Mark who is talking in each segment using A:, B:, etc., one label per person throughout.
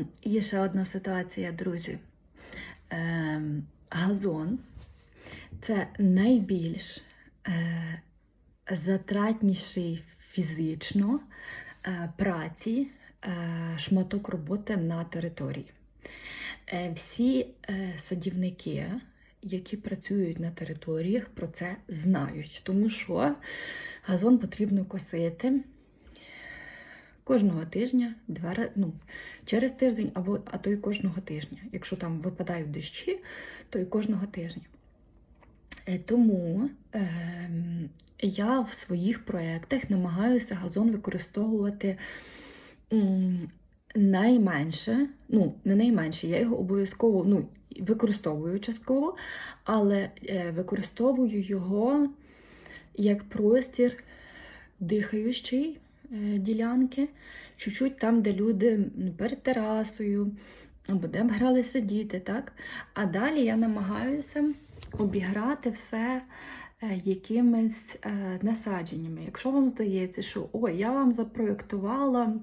A: М, Є ще одна ситуація, друзі. Ем, газон це найбільш е, затратніший фізично е, праці е, шматок роботи на території. Всі садівники, які працюють на територіях, про це знають, тому що газон потрібно косити кожного тижня, два, ну, через тиждень, або а то й кожного тижня. Якщо там випадають дощі, то і кожного тижня. Е, Тому ем, я в своїх проєктах намагаюся газон використовувати найменше, ну, не найменше, я його обов'язково ну, використовую частково, але е, використовую його як простір дихаючий е, ділянки, чуть-чуть там, де люди перед терасою, або де б гралися діти, так? А далі я намагаюся обіграти все е, якимись е, насадженнями. Якщо вам здається, що ой, я вам запроєктувала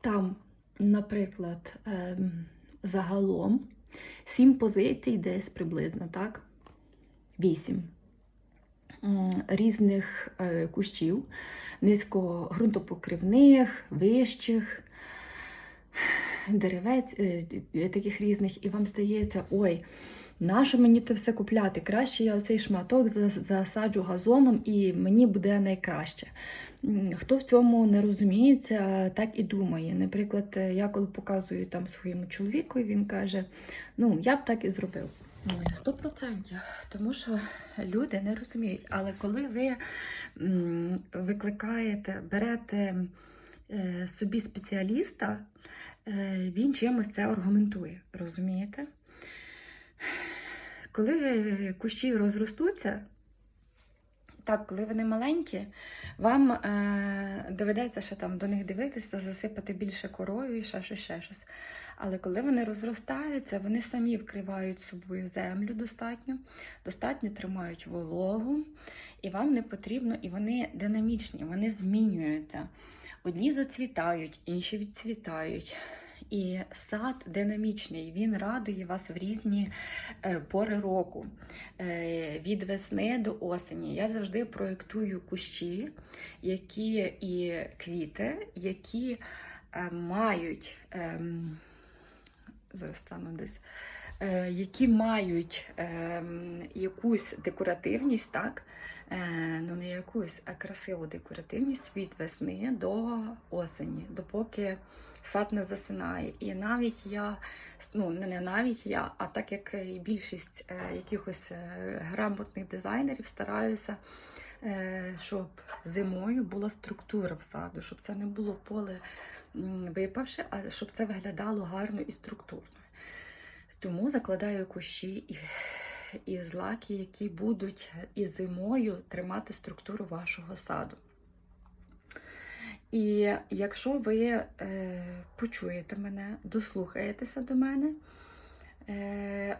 A: там, наприклад, загалом сім позицій десь приблизно, так? Вісім різних е, кущів, низькогрунтопокривних, вищих, деревець, е, таких різних, і вам здається, ой, нащо мені це все купляти? Краще я оцей шматок засаджу газоном і мені буде найкраще. Хто в цьому не розуміється, так і думає. Наприклад, е, я коли показую там своєму чоловіку, він каже: ну, я б так і зробив. Сто процентів, тому що люди не розуміють. Але коли ви викликаєте, берете е, собі спеціаліста, е, він чимось це аргументує, розумієте? Коли кущі розростуться, так, коли вони маленькі, вам е, доведеться ще там до них дивитися, засипати більше корою і ще щось, ще щось. Але коли вони розростаються, вони самі вкривають собою землю достатньо, достатньо тримають вологу, і вам не потрібно, і вони динамічні, вони змінюються. Одні зацвітають, інші відцвітають. І сад динамічний, він радує вас в різні е, пори року. Е, від весни до осені. Я завжди проєктую кущі, які і квіти, які е, мають. Зараз стану десь. е, Які мають ем, якусь декоративність, так? Е, ну не якусь, а красиву декоративність від весни до осені, допоки сад не засинає. І навіть я, ну не навіть я, а так як і більшість е, якихось е, грамотних дизайнерів стараюся, е, щоб зимою була структура в саду, щоб це не було поле м, випавши, а щоб це виглядало гарно і структурно. Тому закладаю кущі і, і злаки, які будуть і зимою тримати структуру вашого саду. І якщо ви е, почуєте мене, дослухаєтеся до мене, е,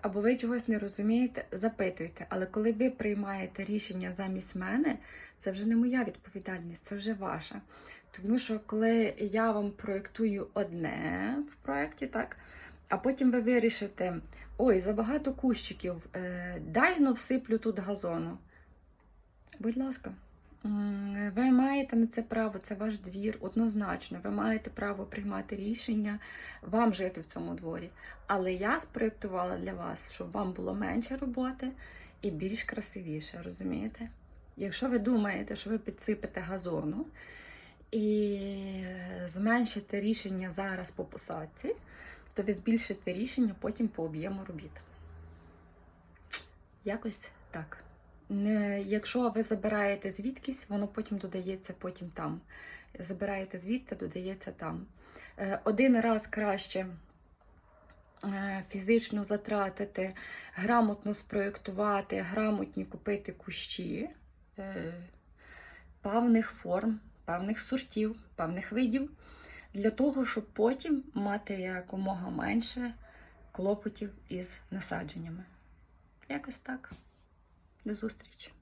A: або ви чогось не розумієте, запитуйте. Але коли ви приймаєте рішення замість мене, це вже не моя відповідальність, це вже ваша. Тому що коли я вам проєктую одне в проєкті, так, а потім ви вирішите, ой, забагато кущиків, е, дай но всиплю тут газону. Будь ласка. Ви маєте на це право, це ваш двір, однозначно. Ви маєте право приймати рішення, вам жити в цьому дворі. Але я спроєктувала для вас, щоб вам було менше роботи і більш красивіше, розумієте? Якщо ви думаєте, що ви підсипете газону і зменшите рішення зараз по посадці, то ви збільшите рішення потім по об'єму робіт. Якось так. Якщо ви забираєте звідкись, воно потім додається потім там. Забираєте звідти, додається там. Е, Один раз краще е, фізично затратити, грамотно спроєктувати, грамотні купити кущі е, певних форм, певних сортів, певних видів, для того, щоб потім мати якомога менше клопотів із насадженнями. Якось так. До зустрічі!